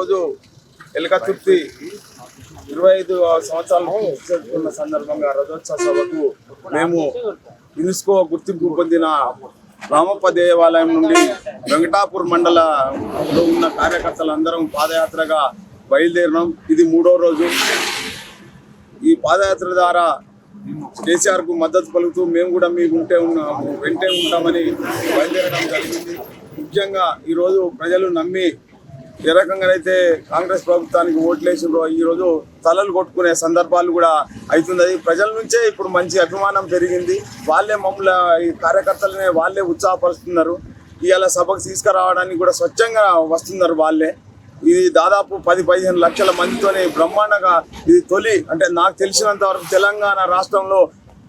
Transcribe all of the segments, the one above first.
ఈరోజు ఎలకతుర్తి ఇరవై ఐదు సంవత్సరాలు జరుపుకున్న సందర్భంగా రథోత్సవ సభకు మేము యునెస్కో గుర్తింపు పొందిన రామప్ప దేవాలయం నుండి వెంకటాపూర్ మండలంలో ఉన్న కార్యకర్తలందరం పాదయాత్రగా బయలుదేరినాం. ఇది మూడో రోజు. ఈ పాదయాత్ర ద్వారా కేసీఆర్కు మద్దతు పలుకుతూ మేము కూడా మీకు ఉంటే ఉన్నాము వెంటే ఉంటామని బయలుదేరడం జరిగింది. ముఖ్యంగా ఈరోజు ప్రజలు నమ్మి ఏ రకంగానైతే కాంగ్రెస్ ప్రభుత్వానికి ఓట్లేసిండ్రో ఈరోజు తలలు కొట్టుకునే సందర్భాలు కూడా అవుతున్నది ప్రజల నుంచే ఇప్పుడు మంచి అభిమానం పెరిగింది. వాళ్ళే మమ్మల్ని ఈ కార్యకర్తలనే వాళ్ళే ఉత్సాహపరుస్తున్నారు. ఇవాళ సభకు తీసుకురావడానికి కూడా స్వచ్ఛంగా వస్తున్నారు వాళ్ళే. ఇది దాదాపు పది పదిహేను లక్షల మందితోనే బ్రహ్మాండంగా ఇది తొలి అంటే నాకు తెలిసినంత వరకు తెలంగాణ రాష్ట్రంలో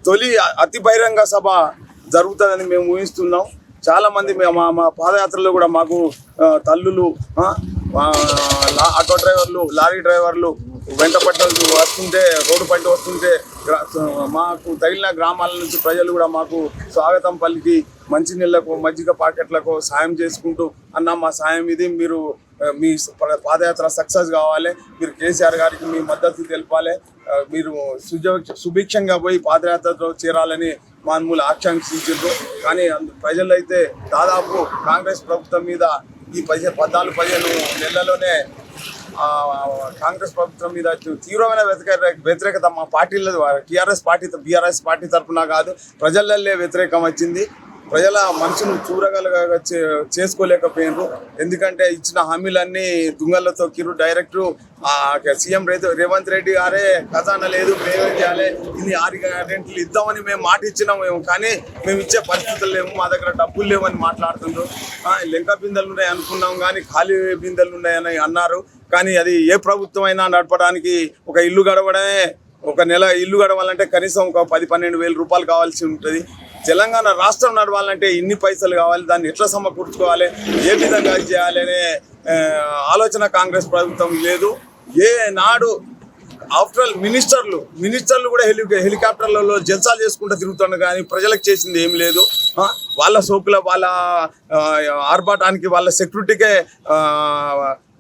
తొలి అతి బహిరంగ సభ జరుగుతుందని మేము ఊహిస్తున్నాం. చాలా మంది మా మా పాదయాత్రలో కూడా మాకు తల్లులు లా- ఆటో డ్రైవర్లు లారీ డ్రైవర్లు వెంట పట్టు వస్తుంటే రోడ్డు పంట వస్తుంటే మాకు తగిలిన గ్రామాల నుంచి ప్రజలు కూడా మాకు స్వాగతం పలికి మంచినీళ్ళకు మజ్జిగ పాకెట్లకు సాయం చేసుకుంటూ అన్న మా సాయం ఇది మీరు మీ పాదయాత్ర సక్సెస్ కావాలి మీరు కేసీఆర్ గారికి మీ మద్దతు తెలపాలి మీరు సుజ సుభిక్షంగా పోయి పాదయాత్రలో చేరాలని మామూలు ఆకాంక్షించారు కానీ ప్రజలు ప్రజలైతే దాదాపు కాంగ్రెస్ ప్రభుత్వం మీద ఈ పదిహేను పద్నాలుగు పదిహేను నెలల్లోనే కాంగ్రెస్ ప్రభుత్వం మీద తీవ్రమైన వ్యతిరేక వ్యతిరేకత మా పార్టీల టీఆర్ఎస్ పార్టీ బీఆర్ఎస్ పార్టీ తరఫున కాదు ప్రజలల్లే వ్యతిరేకం వచ్చింది. ప్రజల మనసును చూరగలగా చేసుకోలేకపోయినారు. ఎందుకంటే ఇచ్చిన హామీలన్నీ దుంగలతో కిరు డైరెక్ట్ సీఎం రేవంత్ రెడ్డి గారే ఖజానా లేదు మేమేం చేయాలి ఇన్ని ఆరు గ్యారెంటీలు ఇద్దామని మేము మాట ఇచ్చినాం మేము. కానీ మేము ఇచ్చే పరిస్థితులు లేవు మా దగ్గర డబ్బులు లేవని మాట్లాడుతుండ్రు. లెంక బిందెలు ఉన్నాయి అనుకున్నాం కానీ ఖాళీ బిందెలు ఉన్నాయని అన్నారు. కానీ అది ఏ ప్రభుత్వం అయినా నడపడానికి ఒక ఇల్లు గడవడమే ఒక నెల ఇల్లు గడవాలంటే కనీసం ఒక పది పన్నెండు వేల రూపాయలు కావాల్సి ఉంటుంది. తెలంగాణ రాష్ట్రం నడవాలంటే ఇన్ని పైసలు కావాలి దాన్ని ఎట్లా సమకూర్చుకోవాలి ఏ విధంగా చేయాలి అనే ఆలోచన కాంగ్రెస్ ప్రభుత్వం లేదు. ఏ నాడు ఆఫ్టర్ ఆల్ మినిస్టర్లు మినిస్టర్లు కూడా హెలి హెలికాప్టర్లలో జల్సాలు చేసుకుంటూ తిరుగుతున్నారు కానీ ప్రజలకు చేసింది ఏం లేదు. వాళ్ళ సోకుల వాళ్ళ ఆర్భాటానికి వాళ్ళ సెక్యూరిటీకే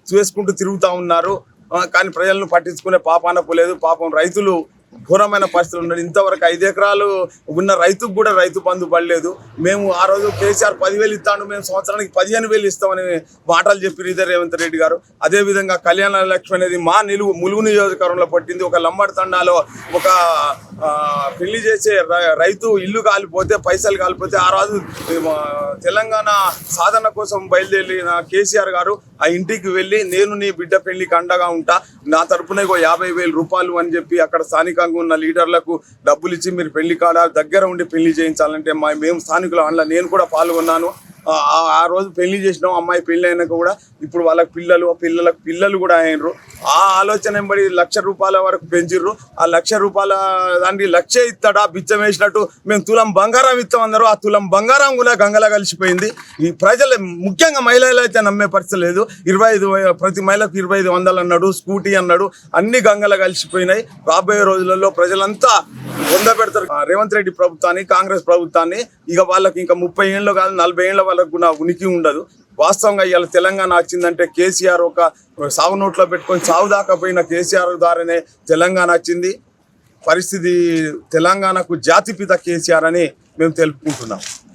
చేసుకుంటూ తిరుగుతూ ఉన్నారు. కానీ ప్రజలను పట్టించుకునే పాపాన పోలేదు పాపం రైతులు ఘోరమైన పరిస్థితులు ఉన్నారు ఇంతవరకు ఐదు ఎకరాలు ఉన్న రైతుకు కూడా రైతు బంధు పడలేదు. మేము ఆ రోజు కేసీఆర్ పదివేలు ఇస్తాను మేము సంవత్సరానికి పదిహేను వేలు ఇస్తామని మాటలు చెప్పి రీధర్ రేవంత్ రెడ్డి గారు. అదేవిధంగా కళ్యాణ లక్ష్మి అనేది మా నిలువు ములుగు నియోజకవర్గంలో పట్టింది. ఒక లంబడి తండాలో ఒక పెళ్ళి చేసే రైతు ఇల్లు కాలిపోతే పైసలు కాలిపోతే ఆ రోజు తెలంగాణ సాధన కోసం బయలుదేరిన కేసీఆర్ గారు ఆ ఇంటికి వెళ్ళి నేను నీ బిడ్డ పెళ్ళికి అండగా ఉంటా నా తరపున ఒక యాభై వేల రూపాయలు అని చెప్పి అక్కడ స్థానికంగా ఉన్న లీడర్లకు డబ్బులు ఇచ్చి మీరు పెళ్ళి కాడ దగ్గర ఉండి పెళ్ళి చేయించాలంటే మా మేము స్థానికుల అందులో నేను కూడా పాల్గొన్నాను. ఆ- రోజు పెళ్ళి చేసినాం అమ్మాయి పెళ్ళి అయినాక కూడా ఇప్పుడు వాళ్ళకి పిల్లలు పిల్లలకు పిల్లలు కూడా అయినరు. ఆ ఆలోచన వెంబడి లక్ష రూపాయల వరకు పెంచిర్రు. ఆ లక్ష రూపాయల దానికి లక్ష ఇస్తాడా బిచ్చం వేసినట్టు మేము తులం బంగారం ఇస్తాం అన్నారు. ఆ తులం బంగారం కూడా గంగలా కలిసిపోయింది. ఈ ప్రజలు ముఖ్యంగా మహిళలు అయితే నమ్మే పరిస్థితి లేదు. ఇరవై ఐదు ప్రతి మహిళకు ఇరవై ఐదు వందలు అన్నాడు స్కూటీ అన్నాడు అన్ని గంగల కలిసిపోయినాయి. రాబోయే రోజులలో ప్రజలంతా వంద పెడతారు. రేవంత్ రెడ్డి ప్రభుత్వాన్ని కాంగ్రెస్ ప్రభుత్వాన్ని ఇక వాళ్ళకి ఇంకా ముప్పై ఏళ్ళు కాదు నలభై ఏళ్ళ వాళ్ళకు కూడా ఉనికి ఉండదు. వాస్తవంగా ఇవాళ తెలంగాణ వచ్చిందంటే కేసీఆర్ ఒక సాగు నోట్లో పెట్టుకొని సాగు దాకా పోయిన కేసీఆర్ ద్వారానే తెలంగాణ వచ్చింది. పరిస్థితి తెలంగాణకు జాతిపిత కేసీఆర్ అని మేము తెలుపుకుంటున్నాం.